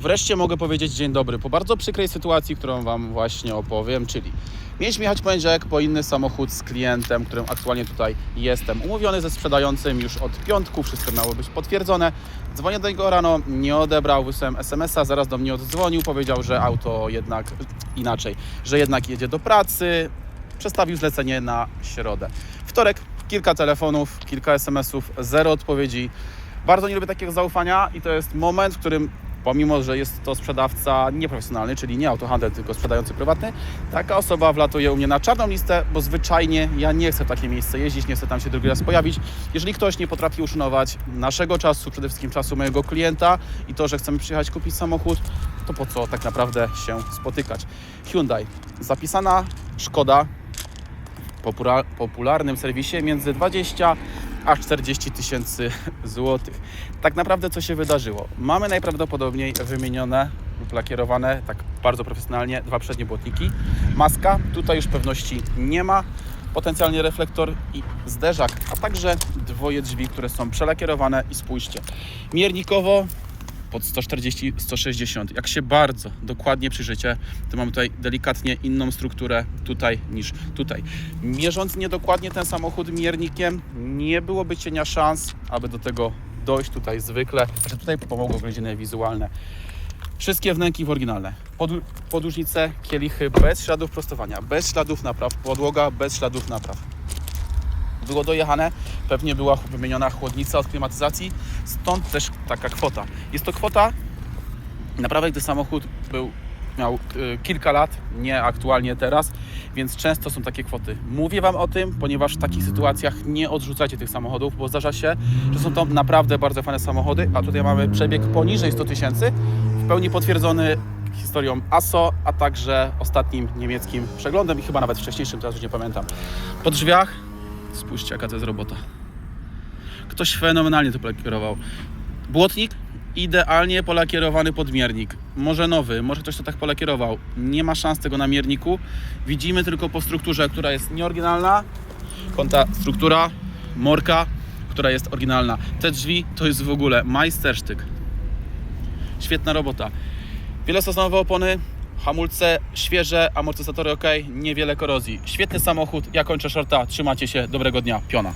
wreszcie mogę powiedzieć dzień dobry po bardzo przykrej sytuacji, którą Wam właśnie opowiem, czyli mieliśmy jechać poniedziałek po inny samochód z klientem, którym aktualnie tutaj jestem. Umówiony ze sprzedającym już od piątku, wszystko miało być potwierdzone. Dzwonię do niego rano, nie odebrał, wysłałem SMS-a, zaraz do mnie oddzwonił, powiedział, że auto jednak inaczej, że jednak jedzie do pracy, przestawił zlecenie na środę. Wtorek kilka telefonów, kilka SMS-ów, zero odpowiedzi. Bardzo nie lubię takiego zaufania i to jest moment, w którym pomimo, że jest to sprzedawca nieprofesjonalny, czyli nie autohandel, tylko sprzedający prywatny, taka osoba wlatuje u mnie na czarną listę, bo zwyczajnie ja nie chcę w takie miejsce jeździć, nie chcę tam się drugi raz pojawić. Jeżeli ktoś nie potrafi uszanować naszego czasu, przede wszystkim czasu mojego klienta i to, że chcemy przyjechać kupić samochód, to po co tak naprawdę się spotykać? Hyundai. Zapisana Szkoda w popula- popularnym serwisie między 20 aż 40 tysięcy złotych. Tak naprawdę co się wydarzyło? Mamy najprawdopodobniej wymienione lub lakierowane, tak bardzo profesjonalnie, dwa przednie błotniki. Maska, tutaj już pewności nie ma. Potencjalnie reflektor i zderzak, a także dwoje drzwi, które są przelakierowane i spójrzcie. Miernikowo pod 140, 160. Jak się bardzo dokładnie przyjrzycie, to mamy tutaj delikatnie inną strukturę tutaj niż tutaj. Mierząc niedokładnie ten samochód miernikiem, nie byłoby cienia szans, aby do tego dojść tutaj zwykle. Znaczy tutaj pomogło oględziny wizualne. Wszystkie wnęki w oryginalne. Podu- podłużnice, kielichy bez śladów prostowania, bez śladów napraw, podłoga bez śladów napraw było dojechane, pewnie była wymieniona chłodnica od klimatyzacji, stąd też taka kwota. Jest to kwota, naprawdę gdy samochód był, miał y, kilka lat, nie aktualnie teraz, więc często są takie kwoty. Mówię Wam o tym, ponieważ w takich sytuacjach nie odrzucajcie tych samochodów, bo zdarza się, że są to naprawdę bardzo fajne samochody, a tutaj mamy przebieg poniżej 100 tysięcy, w pełni potwierdzony historią ASO, a także ostatnim niemieckim przeglądem i chyba nawet wcześniejszym, teraz już nie pamiętam. Po drzwiach Spójrzcie, jaka to jest robota. Ktoś fenomenalnie to polakierował. Błotnik idealnie polakierowany podmiernik. Może nowy, może ktoś to tak polakierował. Nie ma szans tego na mierniku. Widzimy tylko po strukturze, która jest nieoryginalna. Konta struktura, morka, która jest oryginalna. Te drzwi to jest w ogóle majstersztyk. Świetna robota. Wielostosonowe opony, hamulce świeże, amortyzatory ok, niewiele korozji. Świetny samochód, ja kończę shorta, trzymacie się, dobrego dnia, piona.